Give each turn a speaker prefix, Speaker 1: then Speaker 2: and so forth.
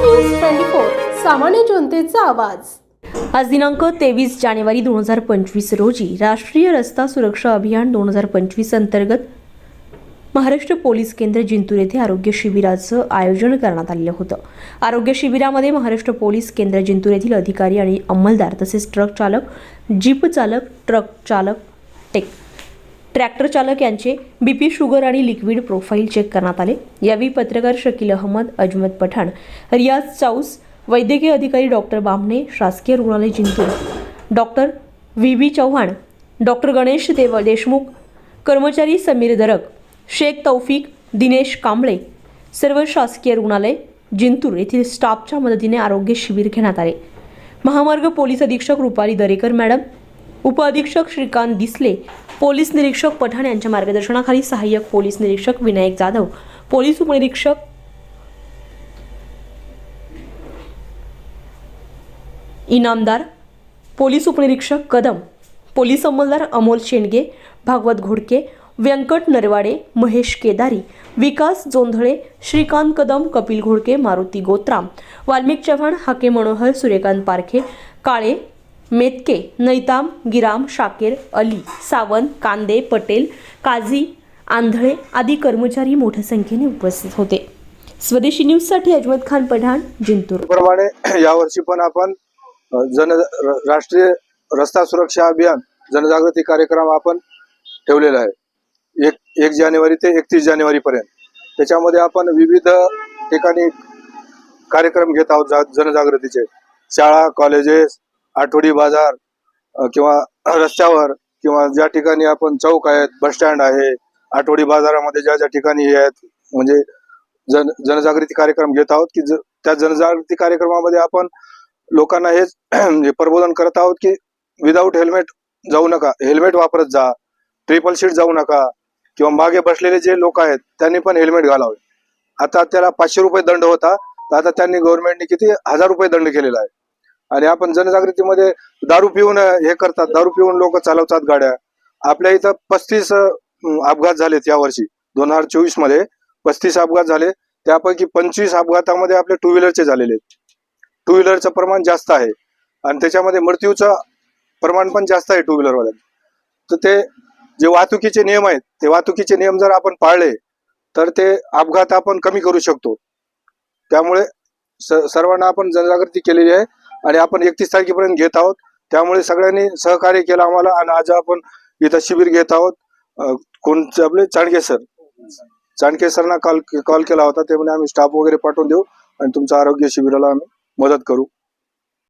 Speaker 1: News twenty four सामान्य जनतेचा आवाज.
Speaker 2: आज दिनांक तेवीस जानेवारी दोन हजार पंचवीस रोजी राष्ट्रीय रस्ता सुरक्षा अभियान दोन हजार पंचवीस अंतर्गत महाराष्ट्र पोलीस केंद्र जिंतूर येथे आरोग्य शिबिराचं आयोजन करण्यात आलेलं होतं. आरोग्य शिबिरामध्ये महाराष्ट्र पोलीस केंद्र जिंतूर येथील अधिकारी आणि अंमलदार तसेच ट्रक चालक जीप चालक ट्रक चालक टेक ट्रॅक्टर चालक यांचे बीपी शुगर आणि लिक्विड प्रोफाईल चेक करण्यात आले. यावेळी पत्रकार शकील अहमद अजमत पठाण रियाज चाऊस वैद्यकीय अधिकारी डॉक्टर बामणे शासकीय रुग्णालय Jintur doctor V V Chavan doctor Ganesh Dev Deshmukh कर्मचारी समीर दरक शेख तौफिक दिनेश कांबळे सर्व शासकीय रुग्णालय जिंतूर येथील स्टाफच्या मदतीने आरोग्य शिबिर घेण्यात आले. महामार्ग पोलीस अधीक्षक रुपाली दरेकर मॅडम उपअधीक्षक श्रीकांत दिसले पोलीस निरीक्षक पठाण यांच्या मार्गदर्शनाखाली सहाय्यक पोलीस निरीक्षक विनायक जाधव पोलीस उपनिरीक्षक इनामदार पोलीस उपनिरीक्षक कदम पोलीस अंमलदार अमोल शेंडगे भागवत घोडके व्यंकट नरवाडे महेश केदारी विकास जोंधळे श्रीकांत कदम कपिल घोडके मारुती गोत्राम वाल्मिक चव्हाण हाके मनोहर सूर्यकांत पारखे काळे मेतके नैताम गिराम शाकेर अली सावंत कांदे पटेल काझी आंधळे आदी कर्मचारी मोठ्या संख्येने उपस्थित होते. स्वदेशी न्यूजसाठी अजमत खान पठाण जिंतूर.
Speaker 3: प्रमाणे यावर्षी पण आपण जन र- राष्ट्रीय रस्ता सुरक्षा अभियान जनजागृती कार्यक्रम आपण ठेवलेला आहे. एक एक जानेवारी ते एकतीस जानेवारी पर्यंत. त्याच्यामध्ये आपण विविध ठिकाणी कार्यक्रम घेत आहोत जा- जनजागृतीचे. शाळा कॉलेजेस आठवडी बाजार किंवा रस्त्यावर किंवा ज्या ठिकाणी आपण चौक आहेत बस स्टँड आहे आठवडी बाजारामध्ये ज्या ज्या ठिकाणी हे आहेत म्हणजे जन जनजागृती कार्यक्रम घेत आहोत की ज- त्या जनजागृती कार्यक्रमामध्ये आपण लोकांना हेच म्हणजे प्रबोधन करत आहोत की विदाऊट हेल्मेट जाऊ नका हेल्मेट वापरत जा ट्रिपल सीट जाऊ नका किंवा मागे बसलेले जे लोक आहेत त्यांनी पण हेल्मेट घालावे. आता त्याला पाचशे रुपये दंड होता तर आता त्यांनी गव्हर्नमेंटने किती? हजार रुपये दंड केलेला आहे. आणि आपण जनजागृतीमध्ये दारू पिऊन हे करतात दारू पिऊन लोक चालवतात गाड्या. आपल्या इथं पस्तीस अपघात झालेत यावर्षी. दोन हजार चोवीसमध्ये पस्तीस अपघात झाले. त्यापैकी पंचवीस अपघातामध्ये आपले टू व्हीलरचे झालेले आहेत. टू व्हीलरचं प्रमाण जास्त आहे. आणि त्याच्यामध्ये मृत्यूचं प्रमाण पण जास्त आहे टू व्हीलरवाल्या तर ते जे वाहतुकीचे नियम आहेत ते वाहतुकीचे नियम जर आपण पाळले तर ते अपघात आपण कमी करू शकतो. त्यामुळे स- सर्वांना आपण जनजागृती केलेली आहे. आणि आपण एकतीस तारखेपर्यंत घेत आहोत. त्यामुळे सगळ्यांनी सहकार्य केलं आम्हाला आणि आज आपण इथं शिबिर घेत आहोत. कोणते आपले? चाणके सर चाणके सरना कॉल कॉल केला होता. ते म्हणजे आम्ही स्टाफ वगैरे पाठवून देऊ आणि तुमच्या आरोग्य शिबिराला आम्ही मदत करू.